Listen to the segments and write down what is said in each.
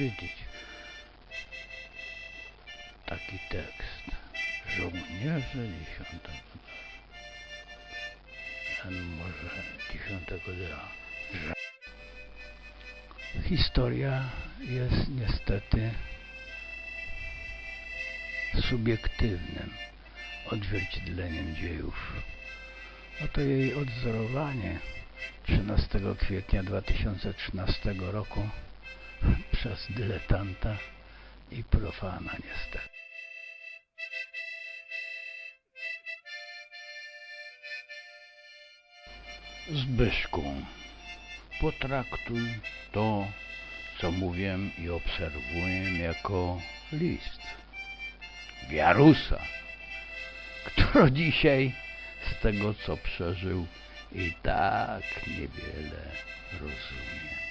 powiedzieć. Taki tekst. Żołnierze dziesiątego Ten może dziesiątego dnia. Że... Historia jest niestety subiektywnym odzwierciedleniem dziejów. Oto jej odzorowanie 13 kwietnia 2013 roku przez dyletanta i profana niestety. Zbyszku, potraktuj to, co mówię i obserwuję jako list Wiarusa, który dzisiaj z tego, co przeżył, i tak niewiele rozumie.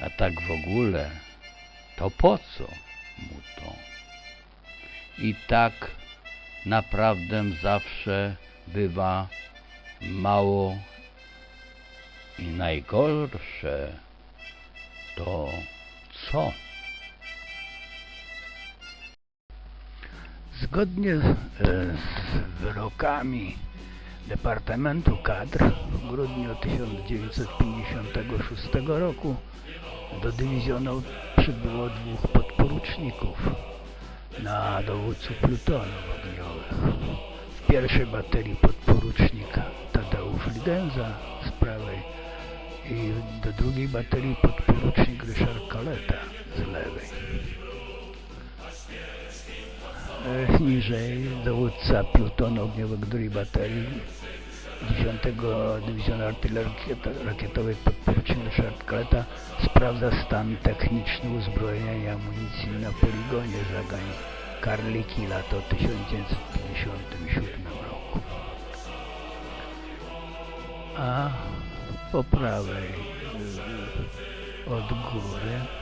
A tak w ogóle, to po co mu to? I tak naprawdę zawsze bywa mało i najgorsze to co? Zgodnie z, e, z wyrokami Departamentu Kadr w grudniu 1956 roku do dywizjonu przybyło dwóch podporuczników na dowódców plutonów ogniowych. W pierwszej baterii podporucznik Tadeusz Ligenza z prawej i do drugiej baterii podporucznik Ryszard Kaleta Niżej dowódca plutonu ogniowego drugiej baterii 10 Dywizjonu Artylerii Rakiet- Rakietowej podporucznik Ryszard Kaleta sprawdza stan techniczny uzbrojenia i amunicji na poligonie zagań Karliki lato 1957 roku. A po prawej y, od góry y,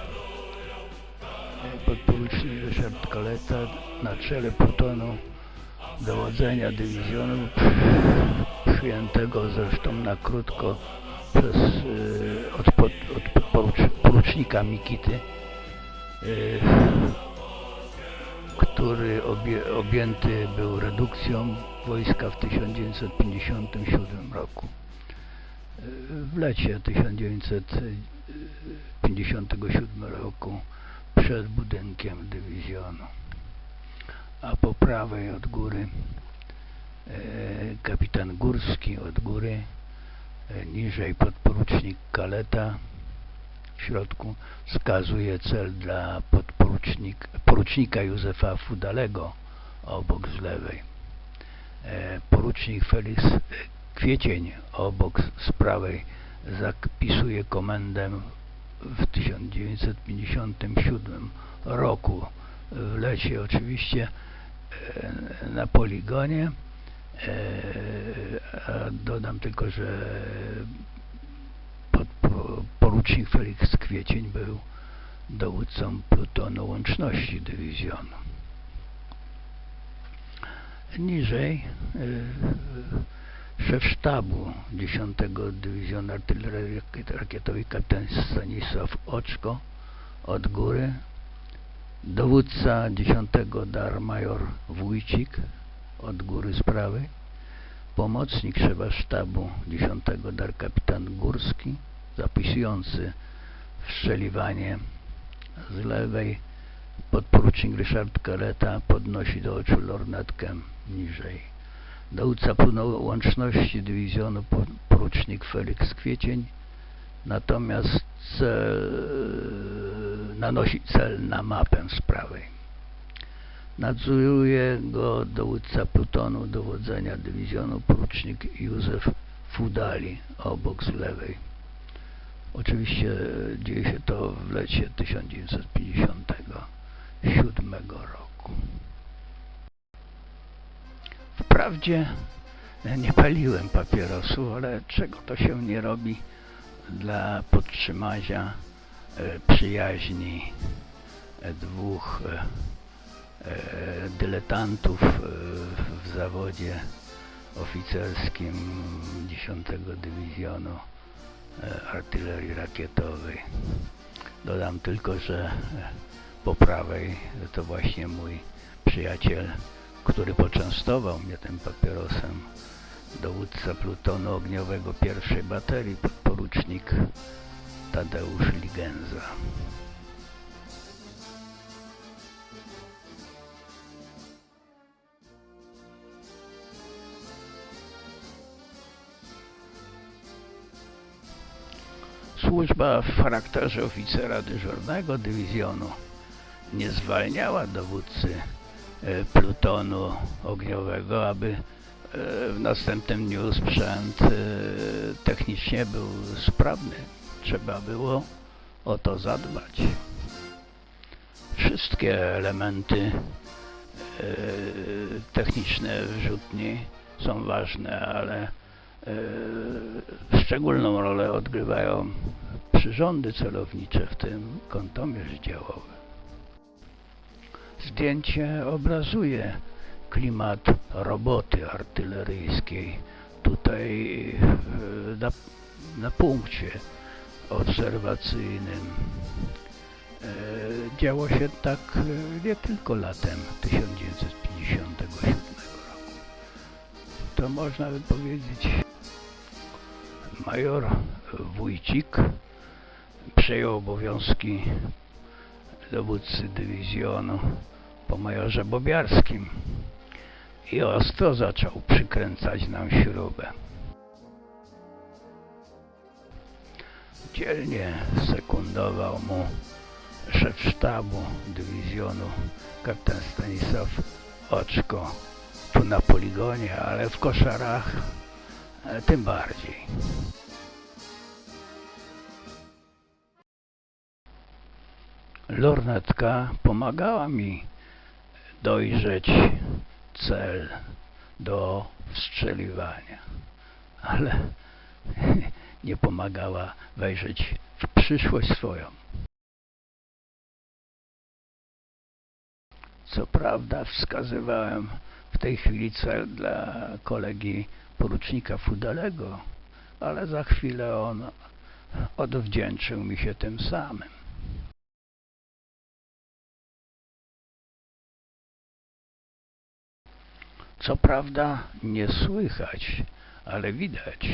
podporucznik Ryszard Kaleta na czele plutonu dowodzenia dywizjonu przyjętego zresztą na krótko przez y, od, pod, od porucznika Mikity y, który obie, objęty był redukcją wojska w 1957 roku. Y, W lecie 1957 roku przed budynkiem dywizjonu. A po prawej od góry e, kapitan Górski od góry, e, niżej podporucznik Kaleta, w środku wskazuje cel dla porucznika Józefa Fudalego obok z lewej. E, Porucznik Felix Kwiecień obok z prawej zapisuje komendę w 1957 roku w lecie oczywiście e, na poligonie E, dodam tylko, że porucznik Felix Kwiecień był dowódcą plutonu łączności dywizjonu. Niżej e, szef sztabu 10 Dywizjonu Artylerii Rakiet- Rakietowej kapitan Stanisław Oczko od góry. Dowódca 10 Dar Major Wójcik od góry z prawej, pomocnik szefa sztabu 10 dar kapitan Górski, zapisujący wstrzeliwanie z lewej, podporucznik Ryszard Kaleta podnosi do oczu lornetkę niżej. Dowódca plunu łączności dywizjonu po- porucznik Felix Kwiecień, natomiast cel, nanosi cel na mapę z prawej. Nadzoruje go dowódca plutonu dowodzenia dywizjonu porucznik Józef Fudali obok z lewej. Oczywiście dzieje się to w lecie 1957 roku. Wprawdzie nie paliłem papierosu, ale czego to się nie robi dla podtrzymania e, przyjaźni e, dwóch e, dyletantów w zawodzie oficerskim 10 Dywizjonu Artylerii Rakietowej. Dodam tylko, że po prawej to właśnie mój przyjaciel, który poczęstował mnie tym papierosem, dowódca plutonu ogniowego pierwszej baterii, podporucznik Tadeusz Ligenza. Służba w charakterze oficera dyżurnego dywizjonu nie zwalniała dowódcy plutonu ogniowego, aby e, w następnym dniu sprzęt e, technicznie był sprawny. Trzeba było o to zadbać. Wszystkie elementy e, techniczne wrzutni są ważne, ale e, szczególną rolę odgrywają przyrządy celownicze, w tym kątomierz działowy. Zdjęcie obrazuje klimat roboty artyleryjskiej. Tutaj e, na, na punkcie obserwacyjnym e, działo się tak e, nie tylko latem 1957 roku. To można by powiedzieć major Wójcik przejął obowiązki dowódcy dywizjonu po majorze Bobiarskim i ostro zaczął przykręcać nam śrubę. Dzielnie sekundował mu szef sztabu dywizjonu kapitan Stanisław Oczko tu na poligonie, ale w koszarach tym bardziej. Lornetka pomagała mi dojrzeć cel do wstrzeliwania, ale nie pomagała wejrzeć w przyszłość swoją. Co prawda wskazywałem w tej chwili cel dla kolegi porucznika Fudalego, ale za chwilę on odwdzięczył mi się tym samym. Co prawda nie słychać, ale widać,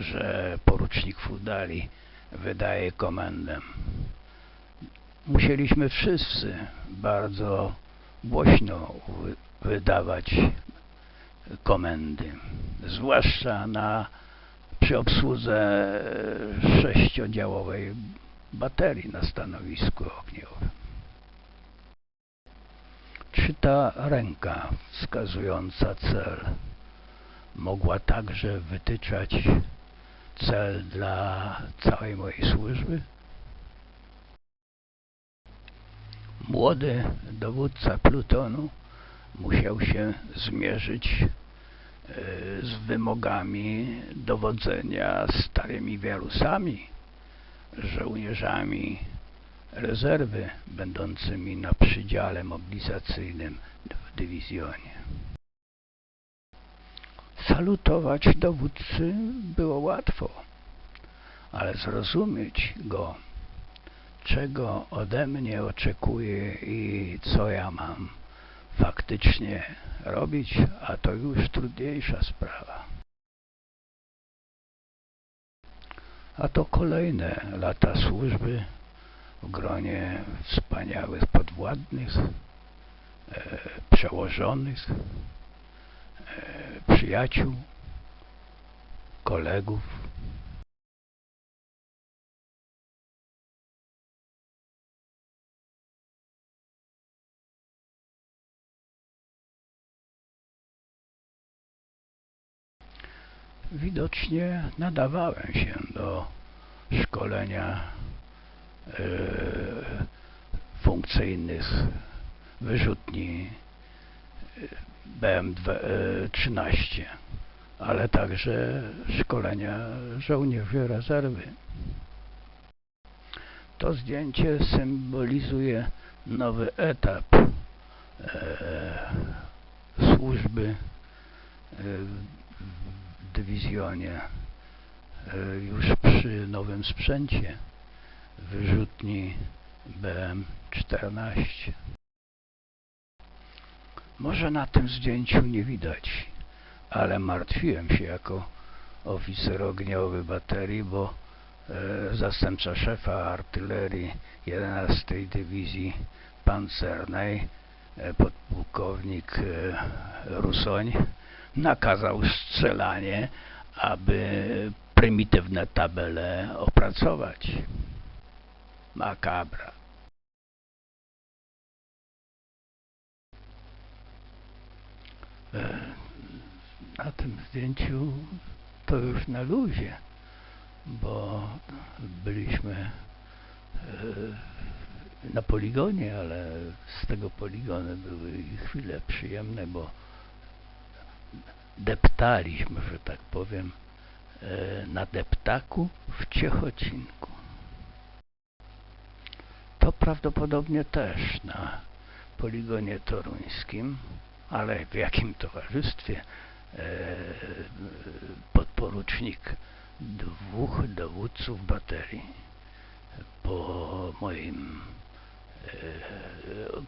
że porucznik Fudali wydaje komendę. Musieliśmy wszyscy bardzo głośno wy- wydawać komendy, zwłaszcza na, przy obsłudze sześciodziałowej baterii na stanowisku ogniowym. Czy ta ręka wskazująca cel mogła także wytyczać cel dla całej mojej służby? Młody dowódca plutonu musiał się zmierzyć e, z wymogami dowodzenia starymi wiarusami, żołnierzami rezerwy będącymi na przydziale mobilizacyjnym w dywizjonie. Salutować dowódcy było łatwo, ale zrozumieć go, czego ode mnie oczekuje i co ja mam faktycznie robić, a to już trudniejsza sprawa. A to kolejne lata służby w gronie wspaniałych podwładnych, e, przełożonych, e, przyjaciół, kolegów. Widocznie nadawałem się do szkolenia funkcyjnych wyrzutni e, BM-13, ale także szkolenia żołnierzy rezerwy. To zdjęcie symbolizuje nowy etap e, służby e, w dywizjonie e, już przy nowym sprzęcie wyrzutni BM-14. Może na tym zdjęciu nie widać, ale martwiłem się jako oficer ogniowy baterii, bo e, zastępca szefa artylerii 11 Dywizji Pancernej, e, podpułkownik e, Rusoń, nakazał strzelanie, aby prymitywne tabele opracować. Makabra. E, Na tym zdjęciu to już na luzie, bo byliśmy e, na poligonie, ale z tego poligonu były chwile przyjemne, bo deptaliśmy, że tak powiem, e, na deptaku w Ciechocinku. To prawdopodobnie też na poligonie toruńskim, ale w jakim towarzystwie e, podporucznik dwóch dowódców baterii po moim e,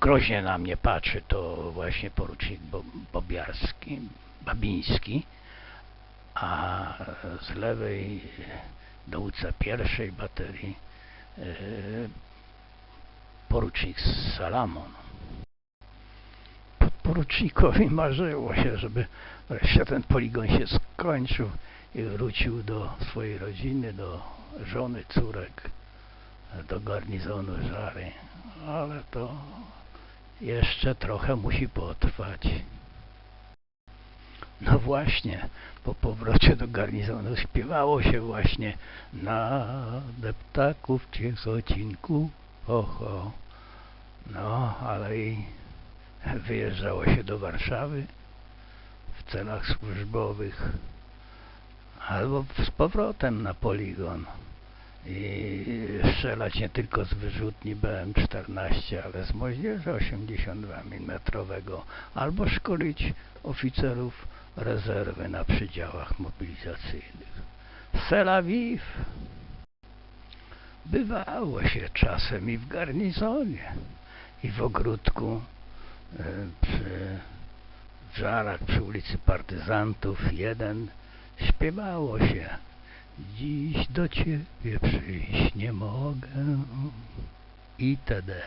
groźnie na mnie patrzy to właśnie porucznik Bo- Bobiarski, Babiński, a z lewej dowódca pierwszej baterii e, porucznik Salamon. Podporucznikowi marzyło się, żeby wreszcie ten poligon się skończył i wrócił do swojej rodziny, do żony, córek, do garnizonu Żary. Ale to jeszcze trochę musi potrwać. No właśnie, po powrocie do garnizonu śpiewało się właśnie na deptaku w Oho. No, ale i wyjeżdżało się do Warszawy w celach służbowych albo z powrotem na poligon i strzelać nie tylko z wyrzutni BM-14, ale z moździerza 82 mm, albo szkolić oficerów rezerwy na przydziałach mobilizacyjnych. Tel Awiw bywało się czasem i w garnizonie, i w ogródku e, przy w Żarach przy ulicy Partyzantów jeden śpiewało się Dziś do ciebie przyjść nie mogę itd.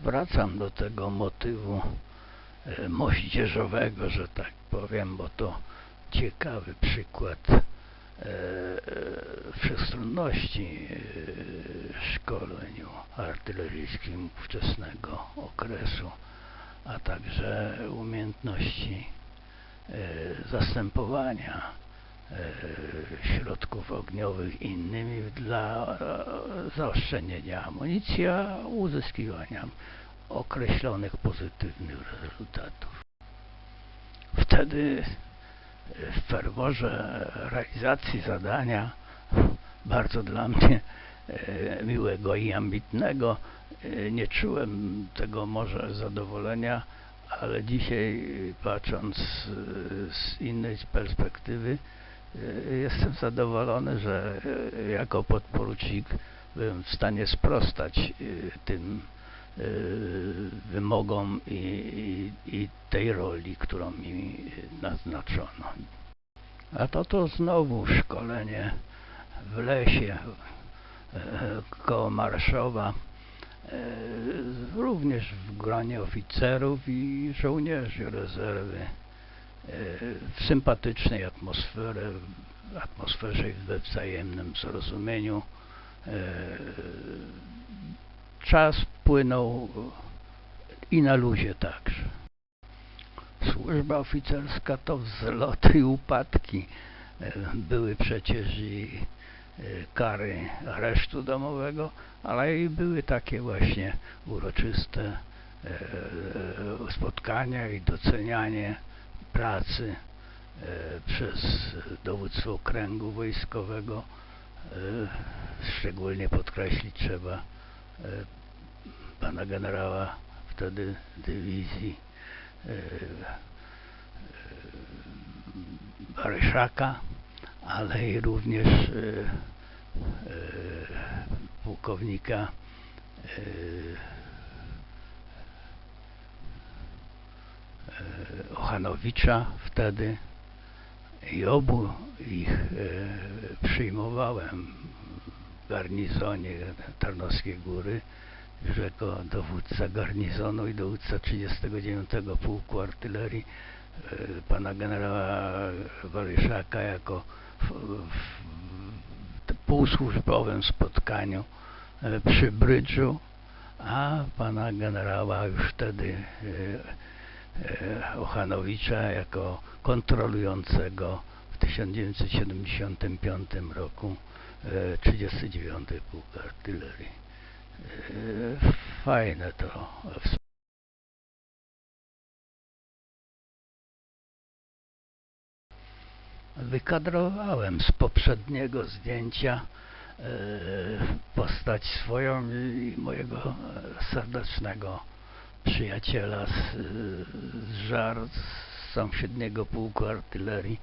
Wracam do tego motywu e, moździerzowego, że tak powiem, bo to ciekawy przykład wszechstronności e, szkoleniu artyleryjskim ówczesnego okresu, a także umiejętności e, zastępowania e, środków ogniowych innymi dla e, zaoszczędzenia amunicji, a uzyskiwania określonych pozytywnych rezultatów. Wtedy e, w ferworze realizacji zadania, bardzo dla mnie e, miłego i ambitnego, e, nie czułem tego może zadowolenia, ale dzisiaj patrząc e, z innej perspektywy, jestem zadowolony, że jako podporucznik byłem w stanie sprostać tym wymogom i, i, i tej roli, którą mi naznaczono. A to to znowu szkolenie w lesie e, koło Marszowa, e, również w gronie oficerów i żołnierzy rezerwy e, w sympatycznej atmosferze, atmosferze we wzajemnym zrozumieniu. E, Czas płynął i na luzie także. Służba oficerska to wzloty i upadki. E, Były przecież i e, kary aresztu domowego, ale i były takie właśnie uroczyste e, spotkania i docenianie pracy e, przez dowództwo okręgu wojskowego. E, Szczególnie podkreślić trzeba e, pana generała wtedy dywizji e, e, Baryszaka, ale i również e, e, pułkownika Ochanowicza wtedy i obu ich przyjmowałem garnizonie Tarnowskiej Góry już jako dowódca garnizonu i dowódca 39 Pułku Artylerii e, pana generała Waryszaka jako w, w, w półsłużbowym spotkaniu e, przy Brydżu, a pana generała już wtedy e, Ochanowicza jako kontrolującego w 1975 roku 39 Pułk Artylerii. E, Fajne to. Wykadrowałem z poprzedniego zdjęcia e, postać swoją i mojego e, serdecznego przyjaciela z, żar z sąsiedniego pułku artylerii,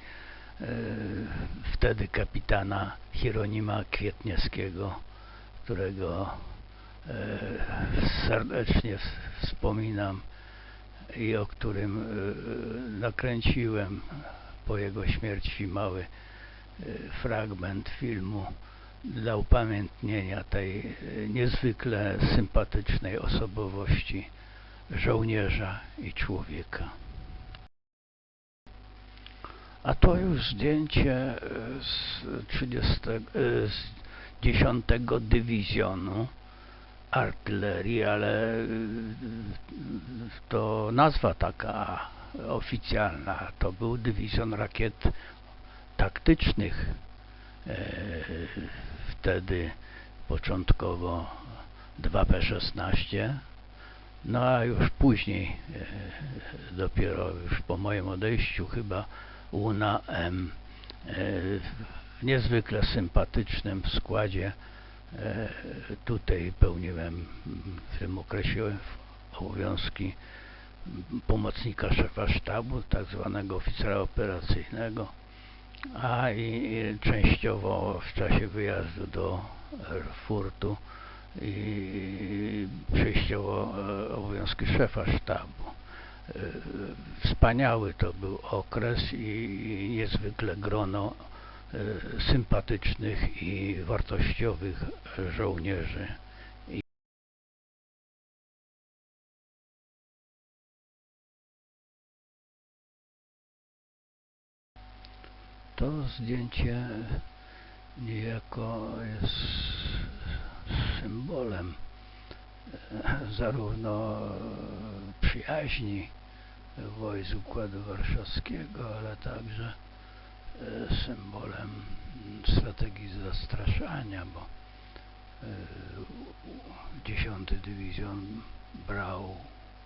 wtedy kapitana Hieronima Kwietniewskiego, którego e, serdecznie wspominam i o którym e, nakręciłem po jego śmierci mały e, fragment filmu dla upamiętnienia tej e, niezwykle sympatycznej osobowości żołnierza i człowieka. A to już zdjęcie e, z 30, e, z 10 dywizjonu artylerii, ale y, to nazwa taka oficjalna. To był dywizjon rakiet taktycznych. E, Wtedy początkowo 2P16, no a już później, e, dopiero już po moim odejściu chyba UNA M e, w niezwykle sympatycznym składzie E, Tutaj pełniłem w tym okresie obowiązki pomocnika szefa sztabu, tak zwanego oficera operacyjnego, a i częściowo w czasie wyjazdu do Erfurtu i przejściowo e, obowiązki szefa sztabu. Wspaniały to był okres i niezwykle grono e, sympatycznych i wartościowych żołnierzy. To zdjęcie niejako jest symbolem e, zarówno przyjaźni wojsk Układu Warszawskiego, ale także e, symbolem strategii zastraszania, bo e, 10 Dywizjon brał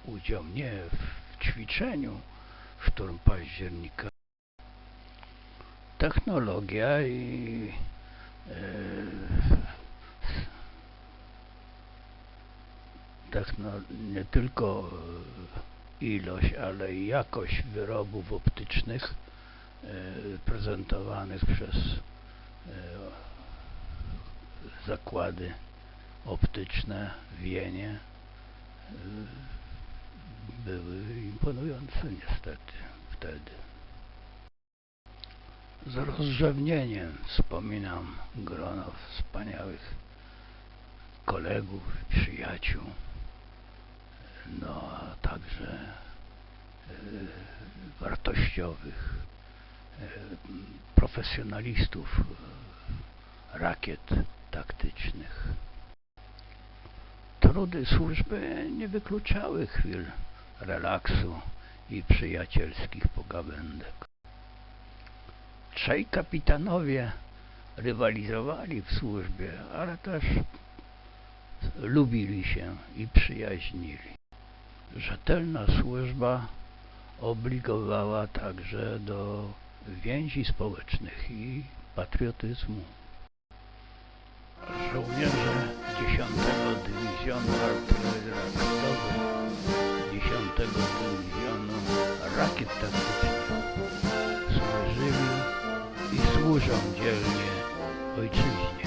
udział nie w ćwiczeniu szturm października. Technologia i e, techno, nie tylko e, ilość, ale i jakość wyrobów optycznych e, prezentowanych przez e, zakłady optyczne w Wienie e, były imponujące niestety wtedy. Z rozrzewnieniem wspominam grono wspaniałych kolegów, przyjaciół, no a także e, wartościowych e, profesjonalistów e, rakiet taktycznych. Trudy służby nie wykluczały chwil relaksu i przyjacielskich pogawędek. Trzej kapitanowie rywalizowali w służbie, ale też lubili się i przyjaźnili. Rzetelna służba obligowała także do więzi społecznych i patriotyzmu. Żołnierze 10 Dywizjonu Artylerii Rakietowej 10 Dywizjonu Rakiet Taktycznych służyli i służą dzielnie ojczyźnie.